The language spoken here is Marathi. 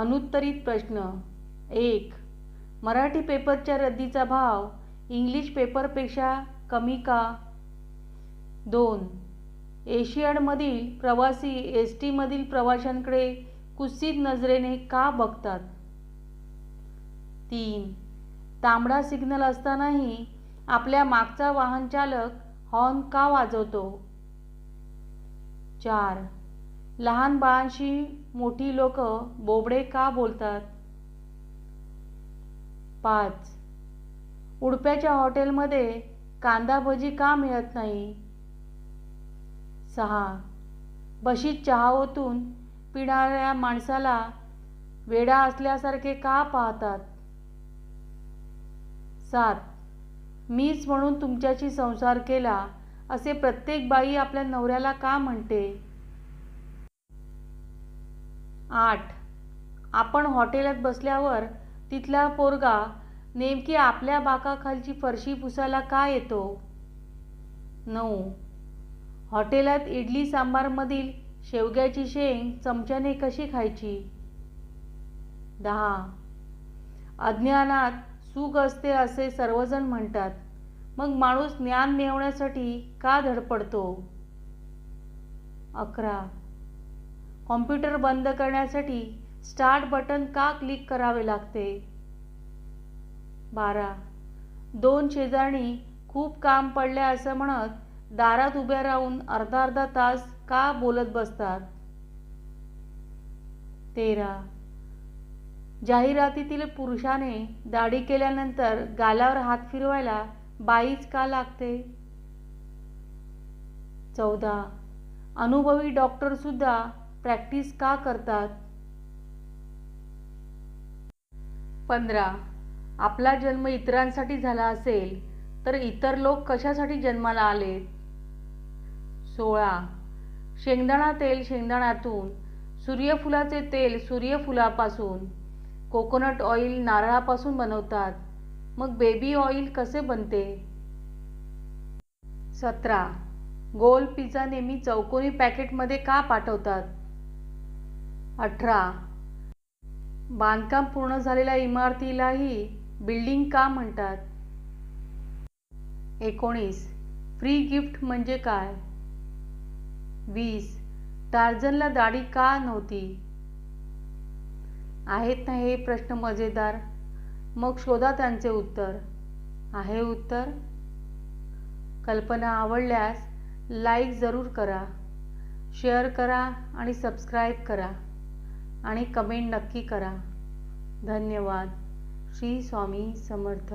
अनुत्तरित प्रश्न. एक मराठी पेपरच्या रद्दीचा भाव इंग्लिश पेपरपेक्षा कमी का? दोन एशियाडमधील प्रवासी एस टीमधील प्रवाशांकडे कुसित नजरेने का बघतात? तीन तांबडा सिग्नल असतानाही आपल्या मागचा वाहनचालक हॉर्न का वाजवतो? चार लहान बाळांशी मोठी लोक बोबडे का बोलतात? पाच. उडप्याच्या हॉटेलमध्ये कांदा भजी का मिळत नाही? सहा. बशीत चहा ओतून पिणाऱ्या माणसाला वेडा असल्यासारखे का पाहतात? सात. मीच म्हणून तुमच्याशी संसार केला असे प्रत्येक बाई आपल्या नवऱ्याला का म्हणते? आठ. आपण हॉटेलात बसल्यावर तिथला पोरगा नेमकी आपल्या बाकाखालची फरशी पुसायला का येतो? नऊ. हॉटेलात इडली सांबारमधील शेवग्याची शेंग चमच्याने कशी खायची? दहा. अज्ञानात सुख असते असे सर्वजण म्हणतात. मग माणूस ज्ञान मिळवण्यासाठी का धडपडतो? अकरा. कॉम्प्युटर बंद करण्यासाठी स्टार्ट बटन का क्लिक करावे लागते? बारा. दोन शेजारणी खूप काम पडले असं म्हणत दारात उभ्या राहून अर्धा अर्धा तास का बोलत बसतात? तेरा. जाहिरातीतील पुरुषाने दाढी केल्यानंतर गालावर हात फिरवायला बाईच का लागते? चौदा. अनुभवी डॉक्टरसुद्धा प्रॅक्टिस का करतात? पंधरा. आपला जन्म इतरांसाठी झाला असेल तर इतर लोक कशासाठी जन्माला आले? सोळा. शेंगदाणा तेल शेंगदाण्यातून सूर्यफुलाचे तेल सूर्यफुलापासून. कोकोनट ऑइल नारळापासून बनवतात. मग बेबी ऑइल कसे बनते? सतरा. गोल पिझ्झा नेहमी चौकोनी पॅकेटमध्ये का पाठवतात? अठरा. बांधकाम पूर्ण झालेल्या इमारतीलाही बिल्डिंग का म्हणतात? एकोणीस. फ्री गिफ्ट म्हणजे काय? वीस. टार्झनला दाढी का नव्हती? आहेत ना हे प्रश्न मजेदार. मग शोधा त्यांचे उत्तर. आहे उत्तर? कल्पना आवडल्यास लाईक जरूर करा. शेअर करा आणि सबस्क्राईब करा. आणि कमेंट नक्की करा. धन्यवाद. श्री स्वामी समर्थ.